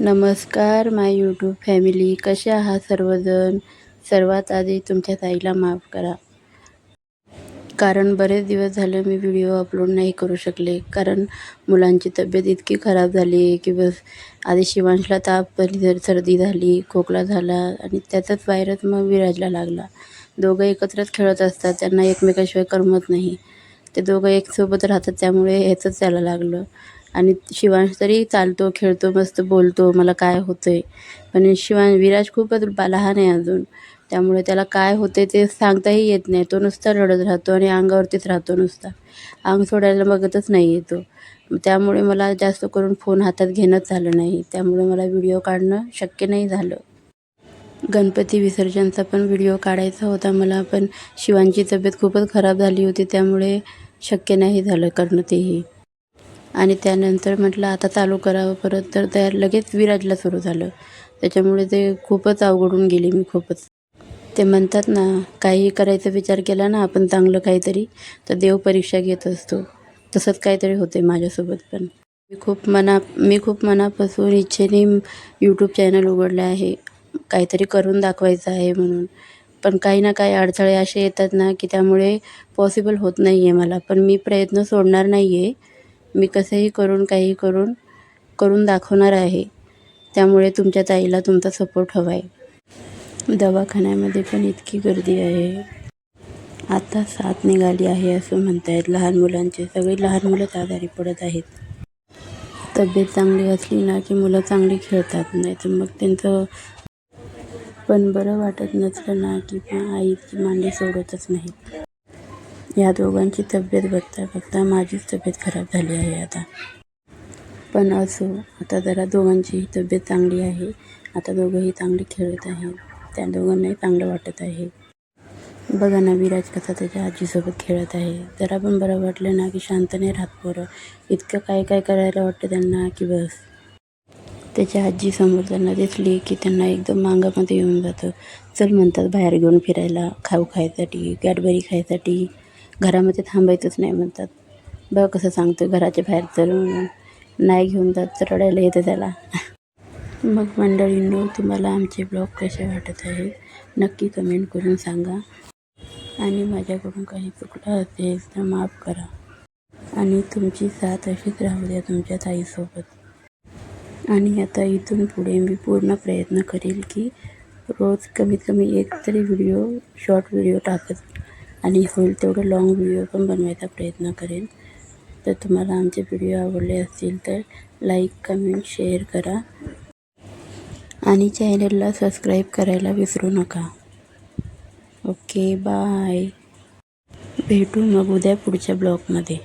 नमस्कार माय YouTube family कसे आहात सर्वजण? सर्वात आधी तुमच्या ताईला माफ करा. कारण बरेच दिवस झाले मी व्हिडिओ अपलोड नाही करू शकले. कारण मुलांची तब्येत इतकी खराब झाली की बस आधी शिवांशला ताप जर सर्दी झाली खोकला झाला आणि त्याचाच व्हायरस मग विराजला लागला. दोघं एकत्रच खेळत असतात त्यांना एकमेकाशिवाय करमत नाही. ते दोघं एकसोबत राहतात त्यामुळे ह्याचंच त्याला लागलं. आणि शिवांश तरी चालतो खेळतो मस्त बोलतो मला काय होतं आहे पण शिवांश विराज खूपच लहान आहे अजून. त्यामुळे त्याला काय होते ते सांगताही येत नाही. तो नुसता रडत राहतो आणि अंगावरतीच राहतो नुसता. अंग सोडायला बघतच नाही येतो. त्यामुळे मला जास्त करून फोन हातात घेणंच झालं नाही. त्यामुळे मला व्हिडिओ काढणं शक्य नाही झालं. गणपती विसर्जनचा पण व्हिडिओ काढायचा होता मला पण शिवांची तब्येत खूपच खराब झाली होती. त्यामुळे शक्य नाही झालं करणं तेही. आणि त्यानंतर म्हटलं आता चालू करावं परत तर त्या लगेच विराजला सुरू झालं. त्याच्यामुळे ते खूपच अवघडून गेली मी खूपच. ते म्हणतात ना काही करायचा विचार केला ना आपण चांगलं काहीतरी तर देव परीक्षा घेत असतो. तसंच काहीतरी होते माझ्यासोबत पण. मी खूप मना मी खूप मनापासून इच्छेने यूट्यूब चॅनल उघडलं आहे. काहीतरी करून दाखवायचं आहे म्हणून. पण काही ना काही अडथळे असे येतात ना की त्यामुळे पॉसिबल होत नाही आहे मला. पण मी प्रयत्न सोडणार नाही आहे मी कसंही करून काही करून करून दाखवणार आहे. त्यामुळे तुमच्या ताईला तुमचा सपोर्ट हवा आहे. दवाखान्यामध्ये पण इतकी गर्दी आहे. आता साथ निघाली आहे असं म्हणतायत लहान मुलांचे. सगळी लहान मुलंच आजारी पडत आहेत. तब्येत चांगली असली ना की मुलं चांगली खेळतात. नाही तर मग त्यांचं पण बरं वाटत नसलं ना की आई इतकी मांडी सोडतच नाहीत. या दोघांची तब्येत बघता बघता माझीच तब्येत खराब झाली आहे आता. पण असो आता जरा दोघांचीही तब्येत चांगली आहे. आता दोघंही चांगली खेळत आहेत. त्या दोघांनाही चांगलं वाटत आहे. बघा ना विराज कसा त्याच्या आजीसोबत खेळत आहे. जरा पण बरं वाटलं ना की शांत नाही राहत पोरं. इतकं काय काय करायला वाटतं त्यांना की बस. त्याच्या आजीसमोर त्यांना दिसली की त्यांना एकदम मांगामध्ये येऊन जातं. चल म्हणतात बाहेर घेऊन फिरायला खाऊ खायसाठी कॅडबरी खायसाठी. घरामध्ये थांबायचंच नाही म्हणतात. बघ कसं सांगतो घराच्या बाहेर चल म्हणून नाही घेऊन जात तर रडायला येतं त्याला. मग मंडळींनो तुम्हाला आमचे ब्लॉग कसे वाटत आहे नक्की कमेंट करून सांगा. आणि माझ्याकडून काही चुकलं असेल तर माफ करा. आणि तुमची साथ अशीच राहू द्या तुमच्या ताईसोबत. आणि आता इथून पुढे मी पूर्ण प्रयत्न करेल की रोज कमीत कमी एक तरी व्हिडिओ शॉर्ट व्हिडिओ टाकत आणि होईल तेवढं लाँग व्हिडिओ पण बनवायचा प्रयत्न करेन. तर तुम्हाला आमचे व्हिडिओ आवडले असतील तर लाईक कमेंट शेअर करा. आणि चॅनलला सबस्क्राईब करायला विसरू नका. ओके बाय भेटू मग उद्या पुढच्या ब्लॉगमध्ये